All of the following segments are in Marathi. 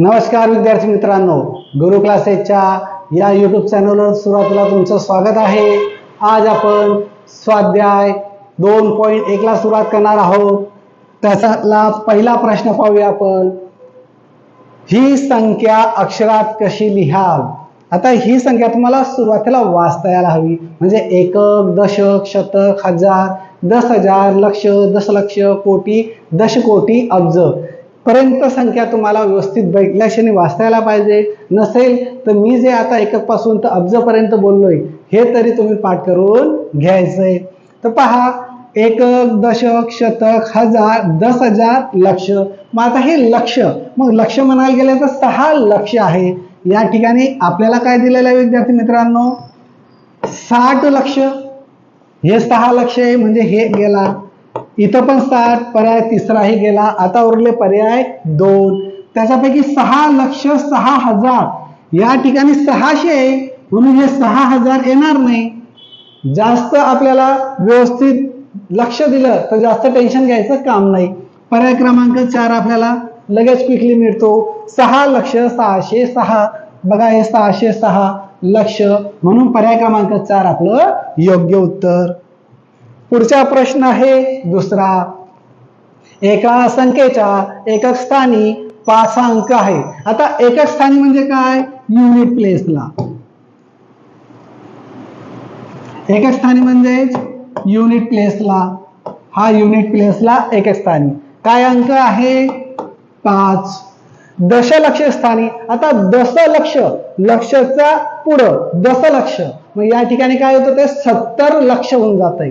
नमस्कार विद्यार्थी मित्रांनो गुरु क्लासेसच्या या यूट्यूब चॅनलवर सुरुवातीला तुमचं स्वागत आहे. आज आपण स्वाध्याय दोन पॉईंट एकला सुरुवात करणार आहोत. त्याच्यातला पहिला प्रश्न पाहूया आपण. ही संख्या अक्षरात कशी लिहाल आता ही संख्या तुम्हाला सुरुवातीला वाचता यायला हवी. म्हणजे एकक दशक शतक हजार दस हजार लक्ष दशलक्ष कोटी दशकोटी अब्ज. पर्यंत संख्या तुम्हाला व्यवस्थित बैठल्याशाने वाचायला पाहिजे. नसेल तर मी जे आता एकपासून तर अब्जपर्यंत बोललोय हे तरी तुम्ही पाठ करून घ्यायचंय. तर पहा एकक दशक शतक हजार दस हजार लक्ष. मग आता हे लक्ष मग लक्ष म्हणायला गेलं तर सहा लक्ष आहे. या ठिकाणी आपल्याला काय दिलेलं आहे विद्यार्थी मित्रांनो? साठ लक्ष. हे सहा लक्ष आहे म्हणजे हे गेला. इथं पण साठ पर्याय तिसराही गेला. आता उरले पर्याय दोन. त्याच्यापैकी सहा लक्ष सहा हजार. या ठिकाणी सहाशे आहे. म्हणून हे सहा हजार येणार नाही. जास्त आपल्याला व्यवस्थित लक्ष दिलं तर जास्त टेन्शन घ्यायचं काम नाही. पर्याय क्रमांक चार आपल्याला लगेच क्विकली मिळतो. सहा लक्ष सहाशे सहा. बघा हे सहाशे सहा लक्ष. म्हणून पर्याय क्रमांक चार आपलं योग्य उत्तर. पुढचा प्रश्न आहे दुसरा. एका संख्येच्या एकक स्थानी पाच अंक आहे. आता एकक म्हणजे स्थानी म्हणजे काय? युनिट प्लेसला एकक स्थानी म्हणजेच युनिट प्लेसला हा युनिट प्लेसला एकक स्थानी. काय अंक आहे? पाच. दशलक्ष स्थानी. आता दशलक्ष लक्षचा पुढं दशलक्ष. मग या ठिकाणी काय होतं ते? सत्तर लक्ष होऊन जात आहे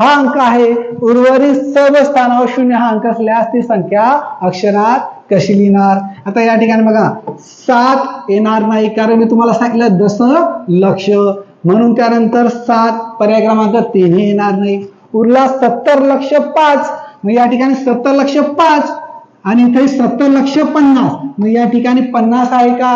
हा अंक आहे. उर्वरित सर्व स्थानावर शून्य हा अंक असल्यास ती संख्या अक्षरात कशी लिहिणार? आता या ठिकाणी बघा सात येणार नाही कारण मी तुम्हाला सांगितलं दस लक्ष. म्हणून त्यानंतर सात पर्याय क्रमांक तीनही येणार नाही. उरला सत्तर लक्ष पाच. मग या ठिकाणी सत्तर लक्ष पाच आणि इथे सत्तर लक्ष पन्नास. मग या ठिकाणी पन्नास आहे का?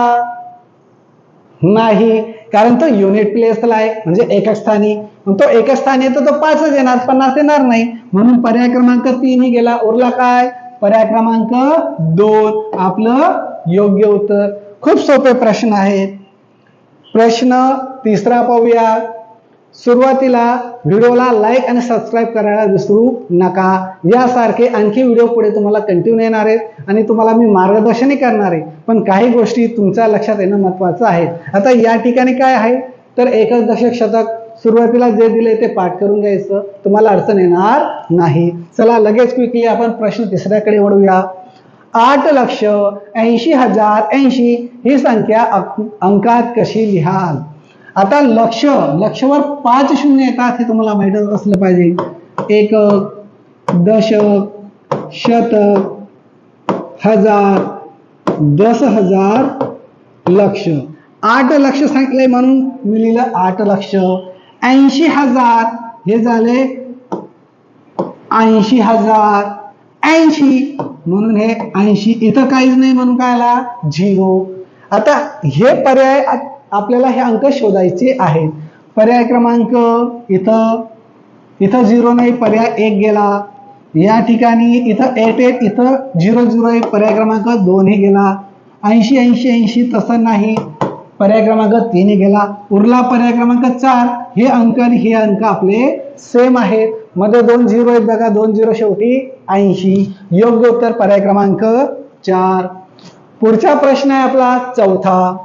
नाही. कारण तो युनिट प्लेसला आहे म्हणजे एकच स्थानी. मग तो एकच स्थानी येतो तो पाचच येणार पन्नास येणार नाही. म्हणून पर्याय क्रमांक तीन ही गेला. उरला काय? पर्याय क्रमांक दोन. आपलं योग्य उत्तर. खूप सोपे प्रश्न आहेत. प्रश्न तिसरा पाहूया. सुरुवातीला व्हिडिओला लाईक आणि सबस्क्राईब करायला विसरू नका. यासारखे आणखी व्हिडिओ पुढे तुम्हाला कंटिन्यू येणार आहेत आणि तुम्हाला मी मार्गदर्शनही करणार आहे. पण काही गोष्टी तुमच्या लक्षात येणं महत्वाचं आहे. आता या ठिकाणी काय आहे? तर एकच दशक शतक. सुरुवातीला जे दिले ते पाठ करून घ्यायचं. तुम्हाला अडचण येणार नाही. चला लगेच क्विकली आपण प्रश्न तिसऱ्याकडे वळूया. आठ लक्ष ऐंशी हजार ऐंशी ही संख्या अंकात कशी लिहाल? आता लक्ष लक्षवर पाच शून्य येतात हे तुम्हाला माहीत असलं पाहिजे. एकक दशक शतक हजार दस हजार लक्ष. आठ लक्ष सांगितलंय म्हणून मी लिहिलं आठ लक्ष. ऐंशी हजार. हे झाले ऐंशी हजार. ऐंशी. म्हणून हे ऐंशी. इथं काहीच नाही म्हणून काय आला झिरो. आता हे पर्याय आपल्याला हे अंक शोधायचे आहेत. पर्याय क्रमांक इथं इथं झिरो नाही पर्याय एक गेला. या ठिकाणी इथं एट एट इथं झिरो झिरो एक पर्याय क्रमांक दोनही गेला. ऐंशी ऐंशी ऐंशी तसं नाही. पर्याय क्रमांक तीन गेला. उरला पर्याय क्रमांक चार. हे अंक आणि हे अंक आपले सेम आहेत. मध्ये दोन झिरो आहेत बघा. दोन झिरो शेवटी ऐंशी. योग्य उत्तर पर्याय क्रमांक चार. पुढचा प्रश्न आहे आपला चौथा.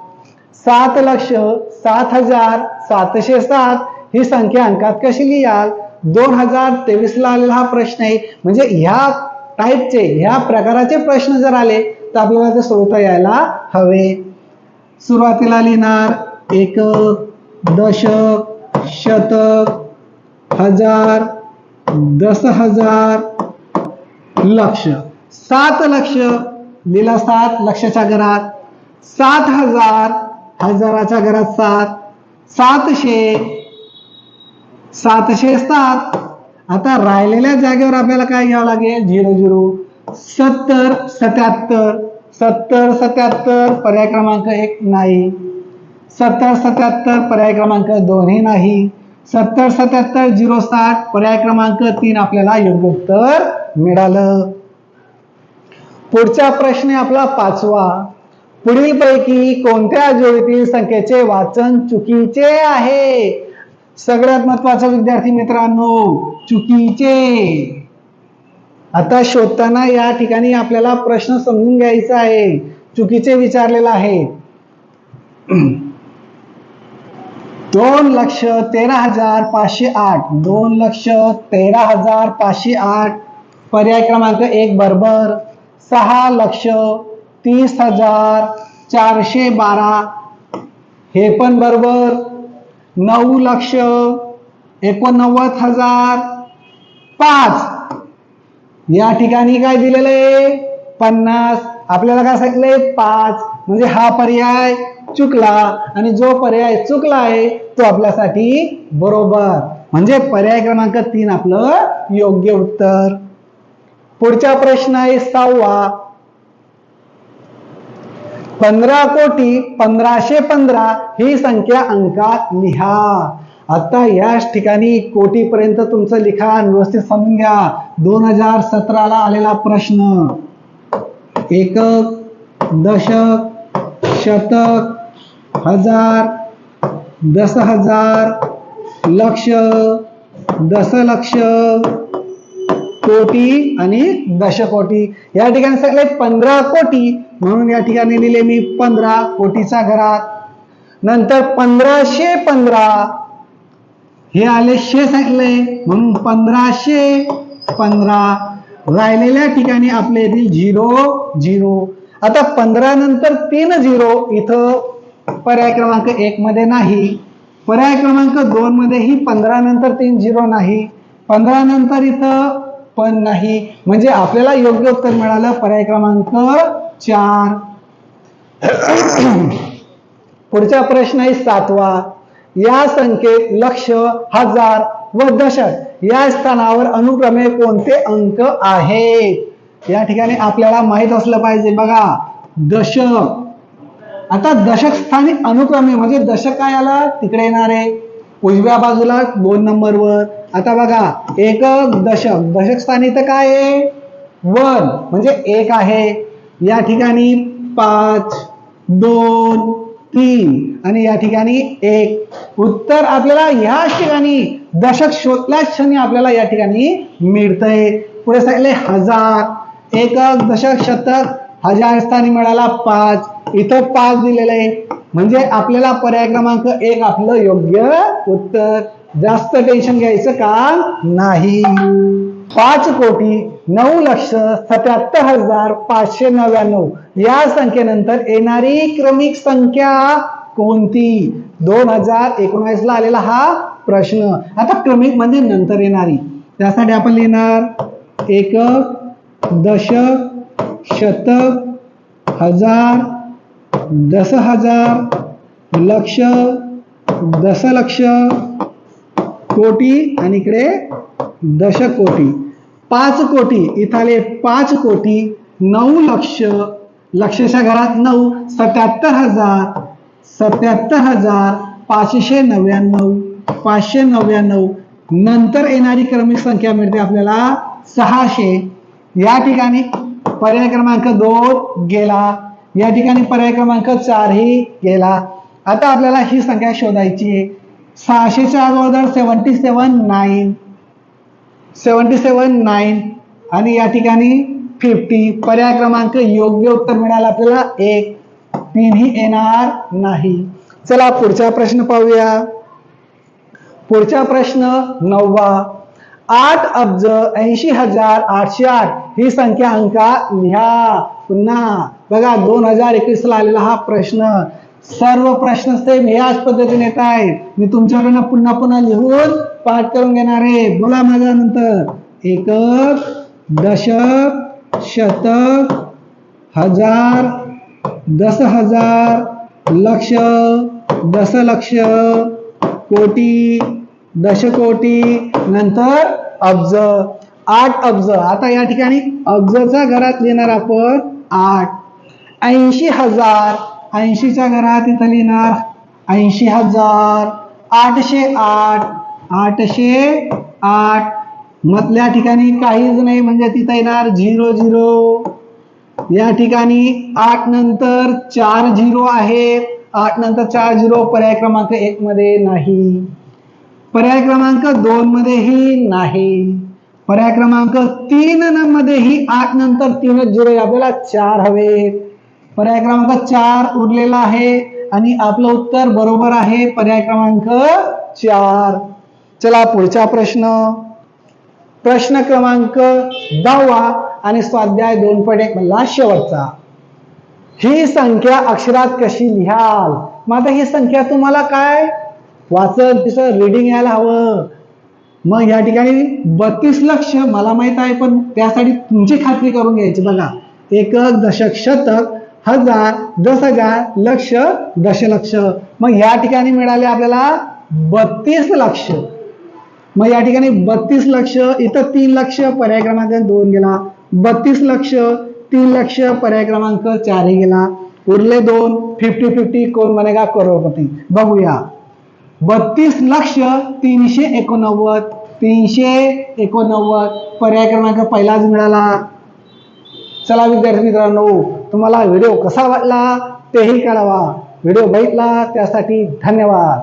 सात लक्ष सात हजार सातशे सात. ही संख्या अंकात कशी लिहाल? दोन हजार तेवीसला आलेला हा प्रश्न आहे. म्हणजे ह्या टाईपचे ह्या प्रकाराचे प्रश्न जर आले तर आपल्याला ते सोडवता यायला हवे. सुरुवातीला लिहिणार एकक दशक शतक हजार दस हजार लक्ष. सात लक्ष लिहिला सात लक्षाच्या घरात. सात हजार हजाराच्या घरात सात. सातशे सातशे सात. आता राहिलेल्या जागेवर आपल्याला काय घ्यावं लागेल? Zero zero. सत्तर सत्याहत्तर. सत्तर सत्याहत्तर पर्याय क्रमांक एक नाही. सत्तर सत्याहत्तर पर्याय क्रमांक दोनही नाही. सत्तर सत्याहत्तर झिरो साठ पर्याय क्रमांक तीन आपल्याला योग्य उत्तर मिळालं. पुढचा प्रश्न आहे आपला पाचवा. पुढीलपैकी कोणत्या जोडीतील संख्येचे वाचन चुकीचे आहे? सगळ्यात महत्वाचं विद्यार्थी मित्रांनो चुकीचे. आता शोधताना या ठिकाणी आपल्याला प्रश्न समजून घ्यायचा आहे. चुकीचे विचारलेला आहे. दोन लक्ष तेरा हजार पाचशे आठ. दोन लक्ष तेरा हजार पाचशे आठ. पर्याय क्रमांक एक बरोबर. सहा लक्ष तीस हजार चारशे बारा. हे पण बरोबर. नऊ लक्ष एकोणनव्वद हजार पाच. या ठिकाणी काय दिलेलं आहे? पन्नास. आपल्याला काय सांगितलंय पाच. म्हणजे हा पर्याय चुकला. आणि जो पर्याय चुकला आहे तो आपल्यासाठी बरोबर. म्हणजे पर्याय क्रमांक तीन आपलं योग्य उत्तर. पुढचा प्रश्न आहे सहावा. पंधरा कोटी पंधराशे पंधरा ही संख्या अंकात लिहा. आता याच ठिकाणी कोटीपर्यंत तुमचं लिखाण व्यवस्थित समजून घ्या. दोन हजार सतराला आलेला प्रश्न. एकक दशक शतक हजार दस हजार लक्ष दशलक्ष कोटी आणि दशकोटी. या ठिकाणी सगळे पंधरा कोटी म्हणून या ठिकाणी लिहिले मी पंधरा कोटीच्या घरात. नंतर पंधराशे पंधरा हे आले शे सांगितले म्हणून पंधराशे पंधरा राहिलेल्या ठिकाणी आपले येतील झिरो झिरो. आता पंधरा नंतर तीन झिरो. इथं पर्याय क्रमांक एक मध्ये नाही. पर्याय क्रमांक दोन मध्येही पंधरा नंतर तीन झिरो नाही. पंधरा नंतर इथं पण नाही. म्हणजे आपल्याला योग्य उत्तर मिळालं. पर्याय क्रमांक चार. पुढचा प्रश्न आहे सातवा. या संख्येत लक्ष हजार व दशक या स्थानावर अनुक्रमे कोणते अंक आहेत? या ठिकाणी आपल्याला माहीत असलं पाहिजे बघा. दशक. आता दशक स्थानी अनुक्रमे म्हणजे दशक काय आला? तिकडे येणार आहे. उजव्या बाजूला दोन नंबरवर. आता बघा एक दशक. दशक स्थानी तर काय आहे? वन. म्हणजे एक आहे. या ठिकाणी पाच दोन तीन. आणि या ठिकाणी एक. उत्तर आपल्याला ह्या ठिकाणी दशक शोधल्याच क्षणी आपल्याला या ठिकाणी मिळतंय. पुढे सांगितले हजार. एकक दशक शतक. हजार स्थानी मिळाला पाच. इथं पाच दिलेलं आहे. म्हणजे आपल्याला पर्याय क्रमांक एक आपलं योग्य उत्तर. जास्त टेन्शन घ्यायचं काम नाही. पाच कोटी नऊ लक्ष सत्याहत्तर हजार पाचशे नव्याण्णव. या संख्येनंतर येणारी क्रमिक संख्या कोणती? दोन हजार एकोणावीस ला आलेला हा प्रश्न. आता क्रमिक म्हणजे नंतर येणारी. त्यासाठी आपण लिहिणार एकक दशक शतक हजार दस हजार लक्ष दशलक्ष कोटी आणि इकडे दशकोटी पाच कोटी इथाले पाच कोटी नऊ लक्ष लक्षच्या घरात नऊ सत्याहत्तर हजार सत्याहत्तर हजार पाचशे नव्याण्णव पाचशे नव्याण्णव. नंतर येणारी क्रमिक संख्या मिळते आपल्याला सहाशे. या ठिकाणी पर्याय क्रमांक दोन गेला. या ठिकाणी पर्याय क्रमांक चारही गेला. आता आपल्याला ही संख्या शोधायची आहे. सहाशेच्या अगोदर seventy seven nine seventy seven nine आणि या ठिकाणी फिफ्टी पर्याय क्रमांक योग्य उत्तर मिळालं आपल्याला. एक तीनही येणार नाही. चला पुढचा प्रश्न पाहूया. पुढचा प्रश्न नववा. आठ अब्ज ऐंशी हजार आठशे आठ ही संख्या अंका लिहा. पुन्हा बघा दोन हजार एकवीस ला आलेला हा प्रश्न. सर्व प्रश्न सेम याच पद्धतीने येत आहेत मी तुमच्याकडनं पुन्हा पुन्हा लिहून पाठ करून घेणार आहे. बोला माझ्या नंतर एकक दशक शतक हजार दस हजार लक्ष दशलक्ष कोटी दशकोटी नंतर अब्ज. आठ अब्ज. आता या ठिकाणी अब्जचा घरात लिहिणार आपण आठ. ऐंशी हजार ऐंशीच्या घरात इथं लिहिणार. ऐंशी हजार आठशे आठ आठशे आठ. मधल्या ठिकाणी काहीच नाही म्हणजे तिथं येणार झिरो झिरो. या ठिकाणी आठ नंतर चार झिरो आहे. आठ नंतर चार झिरो पर्याय क्रमांक एक मध्ये नाही. पर्याय क्रमांक दोन मध्येही नाही. पर्याय क्रमांक तीन न मध्येही आठ नंतर तीन झिरो आपल्याला चार हवेत पर्याय क्रमांक चार उरलेला आहे आणि आपलं उत्तर बरोबर आहे पर्याय क्रमांक चार. चला पुढचा प्रश्न. प्रश्न क्रमांक दहावा आणि स्वाध्याय दोन पट एक म्हणला शेवटचा. ही संख्या अक्षरात कशी लिहाल? मग आता ही संख्या तुम्हाला काय? वाचन तिचं रिडिंग यायला हवं. मग या ठिकाणी बत्तीस लक्ष मला माहीत आहे पण त्यासाठी तुमची खात्री करून घ्यायची बघा. एकक दशक शतक हजार दस हजार लक्ष दशलक्ष. मग या ठिकाणी मिळाले आपल्याला बत्तीस लक्ष. मग या ठिकाणी बत्तीस लक्ष इथं तीन लक्ष पर्याय क्रमांक दोन गेला. बत्तीस लक्ष तीन लक्ष पर्याय क्रमांक चारही गेला. उरले दोन फिफ्टी फिफ्टी कोण बनेगा करोडपती. बघूया. बत्तीस लक्ष तीनशे एकोणनव्वद. तीनशे एकोणनव्वद. पर्याय क्रमांक पहिलाच मिळाला. चला विद्यार्थी मित्रांनो तुम्हाला व्हिडिओ कसा वाटला तेही कळवा. व्हिडिओ बघितला त्यासाठी धन्यवाद.